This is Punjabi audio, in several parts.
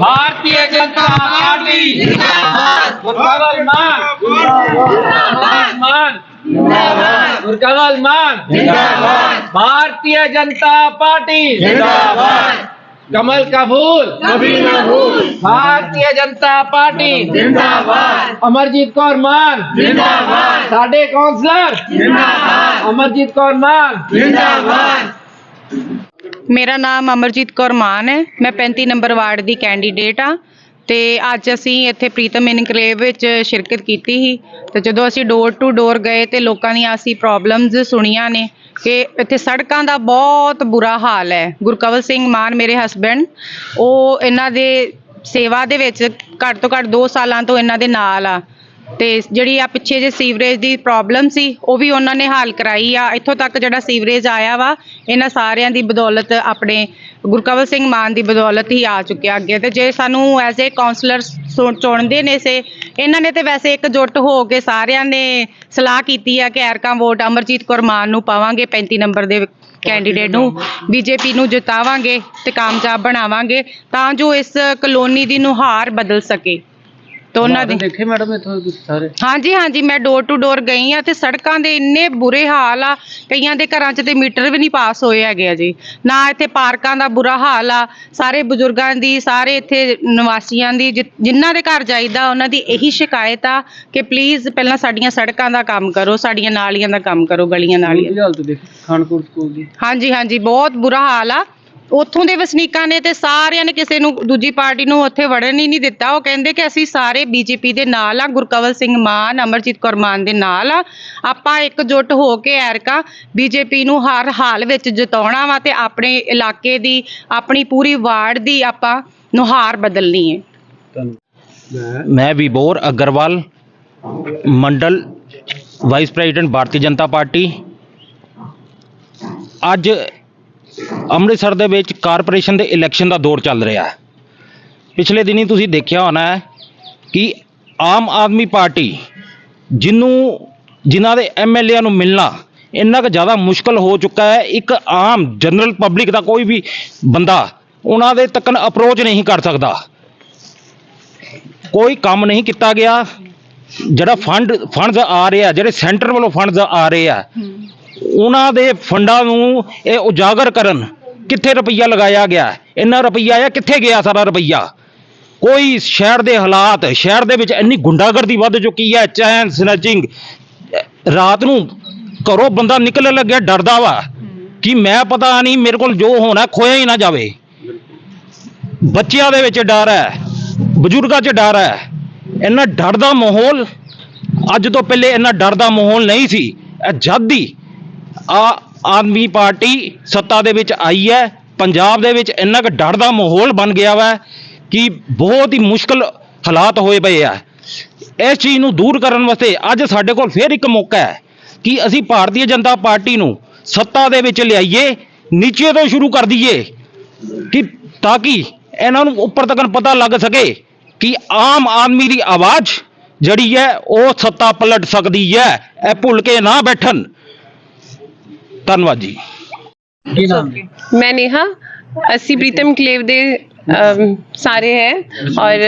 भारतीय जनता पार्टी मुर्कबल मान मान मुर्कबल मान भारतीय जनता पार्टी कमल का फूल भारतीय जनता पार्टी अमरजीत कौर मान साडे काउंसलर अमरजीत कौर मान ਮੇਰਾ ਨਾਮ ਅਮਰਜੀਤ ਕੌਰ ਮਾਨ ਹੈ। ਮੈਂ 35 ਨੰਬਰ ਵਾਰਡ ਦੀ ਕੈਂਡੀਡੇਟ ਆ ਤੇ ਅੱਜ ਅਸੀਂ ਇੱਥੇ ਪ੍ਰੀਤਮ ਇਨਕਲੇਵ ਵਿੱਚ ਸ਼ਿਰਕਤ ਕੀਤੀ ਸੀ। ਤੇ ਜਦੋਂ ਅਸੀਂ ਡੋਰ ਟੂ ਡੋਰ ਗਏ ਤੇ ਲੋਕਾਂ ਦੀਆਂ ਅਸੀਂ ਪ੍ਰੋਬਲਮਸ ਸੁਣੀਆਂ ਨੇ ਕਿ ਇੱਥੇ ਸੜਕਾਂ ਦਾ ਬਹੁਤ ਬੁਰਾ ਹਾਲ ਹੈ। ਗੁਰਕਵਲ ਸਿੰਘ ਮਾਨ ਮੇਰੇ ਹਸਬੈਂਡ ਉਹ ਇਹਨਾਂ ਦੇ ਸੇਵਾ ਦੇ ਵਿੱਚ ਘੱਟ ਤੋਂ ਘੱਟ 2 ਸਾਲਾਂ ਤੋਂ ਇਹਨਾਂ ਦੇ ਨਾਲ ਆ। ਤੇ ਜਿਹੜੀ ਆ ਪਿੱਛੇ ਜੇ ਸੀਵਰੇਜ ਦੀ ਪ੍ਰੋਬਲਮ ਸੀ, ਉਹ ਵੀ ਉਹਨਾਂ ਨੇ ਹੱਲ ਕਰਾਈ ਆ। ਇੱਥੋਂ ਤੱਕ ਜਿਹੜਾ ਸੀਵਰੇਜ ਆਇਆ ਵਾ, ਇਹਨਾਂ ਸਾਰਿਆਂ ਦੀ ਬਦੌਲਤ ਆਪਣੇ ਗੁਰਕਵਲ ਸਿੰਘ ਮਾਨ ਦੀ ਬਦੌਲਤ ਹੀ ਆ ਚੁੱਕਿਆ ਅੱਗੇ। ਤੇ ਜੇ ਸਾਨੂੰ ਐਜ਼ ਏ ਕਾਉਂਸਲਰ ਚੁਣਦੇ ਨੇ ਸੇ, ਇਹਨਾਂ ਨੇ ਤੇ ਵੈਸੇ ਇੱਕ ਜੁੱਟ ਹੋ ਕੇ ਸਾਰਿਆਂ ਨੇ ਸਲਾਹ ਕੀਤੀ ਆ ਕਿ ਐਰਕਾਂ ਵੋਟ ਅਮਰਜੀਤ ਕੌਰ ਮਾਨ ਨੂੰ ਪਾਵਾਂਗੇ 35 ਨੰਬਰ ਦੇ ਕੈਂਡੀਡੇਟ ਨੂੰ, ਬੀਜੇਪੀ ਨੂੰ ਜਿਤਾਵਾਂਗੇ ਤੇ ਕਾਮਯਾਬ ਬਣਾਵਾਂਗੇ ਤਾਂ ਜੋ ਇਸ ਕਲੋਨੀ ਦੀ ਨੁਹਾਰ ਬਦਲ ਸਕੇ। ਤੇ ਉਹਨਾਂ ਦੇਖੇ ਮੈਡਮ ਇਥੋਂ ਤੁਸੀਂ ਸਾਰੇ? ਹਾਂਜੀ ਹਾਂਜੀ ਮੈਂ ਡੋਰ ਟੂ ਡੋਰ ਗਈ ਆ ਤੇ ਸੜਕਾਂ ਦੇ ਇੰਨੇ ਬੁਰੇ ਹਾਲ ਆ ਕਈਆਂ ਦੇ ਘਰਾਂ 'ਚ ਤੇ ਮੀਟਰ ਵੀ ਨਹੀਂ ਪਾਸ ਹੋਏ ਹੈਗੇ ਆ ਜੀ। ਨਾ ਇੱਥੇ ਪਾਰਕਾਂ ਦਾ ਬੁਰਾ ਹਾਲ ਆ ਸਾਰੇ ਬਜ਼ੁਰਗਾਂ ਦੀ ਸਾਰੇ ਇੱਥੇ ਨਿਵਾਸੀਆਂ ਦੀ ਜਿ- ਜਿਨ੍ਹਾਂ ਦੇ ਘਰ ਜਾਈਦਾ ਉਹਨਾਂ ਦੀ ਇਹੀ ਸ਼ਿਕਾਇਤ ਆ ਕਿ ਪਲੀਜ਼ ਪਹਿਲਾਂ ਸਾਡੀਆਂ ਸੜਕਾਂ ਦਾ ਕੰਮ ਕਰੋ ਸਾਡੀਆਂ ਨਾਲੀਆਂ ਦਾ ਕੰਮ ਕਰੋ ਗਲੀਆਂ ਨਾਲੀਆਂ। ਹਾਂਜੀ ਹਾਂਜੀ ਬਹੁਤ ਬੁਰਾ ਹਾਲ ਆ। ਉੱਥੋਂ ਦੇ ਵਸਨੀਕਾਂ ਨੇ ਤੇ ਸਾਰਿਆਂ ਨੇ ਕਿਸੇ ਨੂੰ ਦੂਜੀ ਪਾਰਟੀ ਨੂੰ ਉੱਥੇ ਵੜਨ ਹੀ ਨਹੀਂ ਦਿੱਤਾ ਉਹ ਕਹਿੰਦੇ ਕਿ ਅਸੀਂ ਸਾਰੇ ਬੀਜੇਪੀ ਦੇ ਨਾਲ ਆ ਗੁਰਕਵਲ ਸਿੰਘ ਮਾਨ ਅਮਰਜੀਤ ਕੌਰ ਮਾਨ ਦੇ ਨਾਲ ਆ ਆਪਾਂ ਇਕਜੁੱਟ ਹੋ ਕੇ ਐਰਕਾ ਬੀਜੇਪੀ ਨੂੰ ਹਰ ਹਾਲ ਵਿੱਚ ਜਿਤਾਉਣਾ ਵਾ ਤੇ ਆਪਣੇ ਇਲਾਕੇ ਦੀ ਆਪਣੀ ਪੂਰੀ ਵਾਰਡ ਦੀ ਆਪਾਂ ਨੁਹਾਰ ਬਦਲਣੀ ਹੈ मैं विबोर अग्रवाल ਮੰਡਲ vice president Bharatiya Janata party ਅੱਜ ਅੰਮ੍ਰਿਤਸਰ ਦੇ ਵਿੱਚ ਕਾਰਪੋਰੇਸ਼ਨ ਦੇ ਇਲੈਕਸ਼ਨ ਦਾ ਦੌਰ ਚੱਲ ਰਿਹਾ ਹੈ। ਪਿਛਲੇ ਦਿਨੀ ਤੁਸੀਂ ਦੇਖਿਆ ਹੋਣਾ ਹੈ ਕਿ ਆਮ ਆਦਮੀ ਪਾਰਟੀ ਜਿਹਨੂੰ ਜਿਨ੍ਹਾਂ ਦੇ ਐਮਐਲਏ ਨੂੰ ਮਿਲਣਾ ਇੰਨਾ ਕੁ ਜ਼ਿਆਦਾ ਮੁਸ਼ਕਲ ਹੋ ਚੁੱਕਾ ਹੈ। ਇੱਕ ਆਮ ਜਨਰਲ ਪਬਲਿਕ ਦਾ ਕੋਈ ਵੀ ਬੰਦਾ ਉਹਨਾਂ ਦੇ ਤੱਕਨ ਅਪਰੋਚ ਨਹੀਂ ਕਰ ਸਕਦਾ। ਕੋਈ ਕੰਮ ਨਹੀਂ ਕੀਤਾ ਗਿਆ। ਜਿਹੜਾ ਫੰਡ ਫੰਡਸ ਆ ਰਹੇ ਆ, ਜਿਹੜੇ ਸੈਂਟਰ ਵੱਲੋਂ ਫੰਡਸ ਆ ਰਹੇ ਆ ਉਹਨਾਂ ਦੇ ਫੰਡਾਂ ਨੂੰ ਇਹ ਉਜਾਗਰ ਕਰਨ ਕਿੱਥੇ ਰੁਪਈਆ ਲਗਾਇਆ ਗਿਆ? ਇੰਨਾ ਰੁਪਈਆ ਆ, ਕਿੱਥੇ ਗਿਆ ਸਾਰਾ ਰੁਪਈਆ? ਕੋਈ ਸ਼ਹਿਰ ਦੇ ਹਾਲਾਤ, ਸ਼ਹਿਰ ਦੇ ਵਿੱਚ ਇੰਨੀ ਗੁੰਡਾਗਰਦੀ ਵੱਧ ਚੁੱਕੀ ਹੈ, ਚੈਨ ਸਨੈਚਿੰਗ। ਰਾਤ ਨੂੰ ਘਰੋਂ ਬੰਦਾ ਨਿਕਲਣ ਲੱਗਿਆ, ਡਰਦਾ ਵਾ ਕਿ ਮੈਂ ਪਤਾ ਨਹੀਂ, ਮੇਰੇ ਕੋਲ ਜੋ ਹੋਣਾ ਖੋਇਆ ਹੀ ਨਾ ਜਾਵੇ। ਬੱਚਿਆਂ ਦੇ ਵਿੱਚ ਡਰ ਹੈ, ਬਜ਼ੁਰਗਾਂ 'ਚ ਡਰ ਹੈ। ਇੰਨਾ ਡਰ ਦਾ ਮਾਹੌਲ, ਅੱਜ ਤੋਂ ਪਹਿਲੇ ਇੰਨਾ ਡਰ ਦਾ ਮਾਹੌਲ ਨਹੀਂ ਸੀ। ਇਹ ਜਦ ਦੀ ਆ ਆਦਮੀ ਪਾਰਟੀ ਸੱਤਾ ਦੇ ਵਿੱਚ ਆਈ ਹੈ, ਪੰਜਾਬ ਦੇ ਵਿੱਚ ਇੰਨਾ ਕੁ ਡਰ ਦਾ ਮਾਹੌਲ ਬਣ ਗਿਆ ਵਾ ਕਿ ਬਹੁਤ ਹੀ ਮੁਸ਼ਕਲ ਹਾਲਾਤ ਹੋਏ ਪਏ ਆ। ਇਸ ਚੀਜ਼ ਨੂੰ ਦੂਰ ਕਰਨ ਵਾਸਤੇ ਅੱਜ ਸਾਡੇ ਕੋਲ ਫੇਰ ਇੱਕ ਮੌਕਾ ਹੈ ਕਿ ਅਸੀਂ ਭਾਰਤੀ ਜਨਤਾ ਪਾਰਟੀ ਨੂੰ ਸੱਤਾ ਦੇ ਵਿੱਚ ਲਿਆਈਏ, ਨੀਚੇ ਤੋਂ ਸ਼ੁਰੂ ਕਰ ਦਈਏ ਕਿ ਤਾਂ ਕਿ ਇਹਨਾਂ ਨੂੰ ਉੱਪਰ ਤੱਕ ਪਤਾ ਲੱਗ ਸਕੇ ਕਿ ਆਮ ਆਦਮੀ ਦੀ ਆਵਾਜ਼ ਜਿਹੜੀ ਹੈ ਉਹ ਸੱਤਾ ਪਲਟ ਸਕਦੀ ਹੈ, ਇਹ ਭੁੱਲ ਕੇ ਨਾ ਬੈਠਣ। ਧੰਨਵਾਦ ਜੀ। ਮੈਂ ਨੇਹਾ ਅਸੀਂ ਪ੍ਰੀਤਮ ਕਲੇਵ ਦੇ ਅਮ, ਸਾਰੇ ਹੈ ਔਰ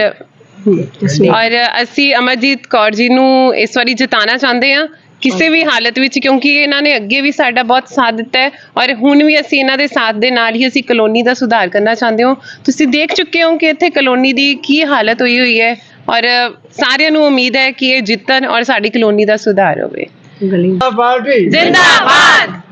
ਔਰ ਅਸੀਂ ਅਮਰਜੀਤ ਕੌਰ ਜੀ ਨੂੰ ਇਸ ਵਾਰੀ ਜਿਤਾਣਾ ਚਾਹੁੰਦੇ ਹਾਂ। ਕਿਸੇ ਵੀ ਹਾਲਤ ਵਿੱਚ ਕਿਉਂਕਿ ਇਹਨਾਂ ਨੇ ਅੱਗੇ ਵੀ ਸਾਡਾ ਬਹੁਤ ਸਾਥ ਦਿੱਤਾ ਹੈ ਔਰ ਹੁਣ ਵੀ ਅਸੀਂ ਇਹਨਾਂ ਦੇ ਸਾਥ ਦੇ ਨਾਲ ਹੀ ਅਸੀਂ ਕਲੋਨੀ ਦਾ ਸੁਧਾਰ ਕਰਨਾ ਚਾਹੁੰਦੇ ਹਾਂ। ਤੁਸੀਂ ਦੇਖ ਚੁੱਕੇ ਹੋ ਕਿ ਇੱਥੇ ਕਲੋਨੀ ਦੀ ਕੀ ਹਾਲਤ ਹੋਈ ਹੋਈ ਹੈ ਔਰ ਸਾਰਿਆਂ ਨੂੰ ਉਮੀਦ ਹੈ ਕਿ ਇਹ ਜਿੱਤਣ ਔਰ ਸਾਡੀ ਕਲੋਨੀ ਦਾ ਸੁਧਾਰ ਹੋਵੇ। ગલી. પાર્ટી જિંદાબાદ.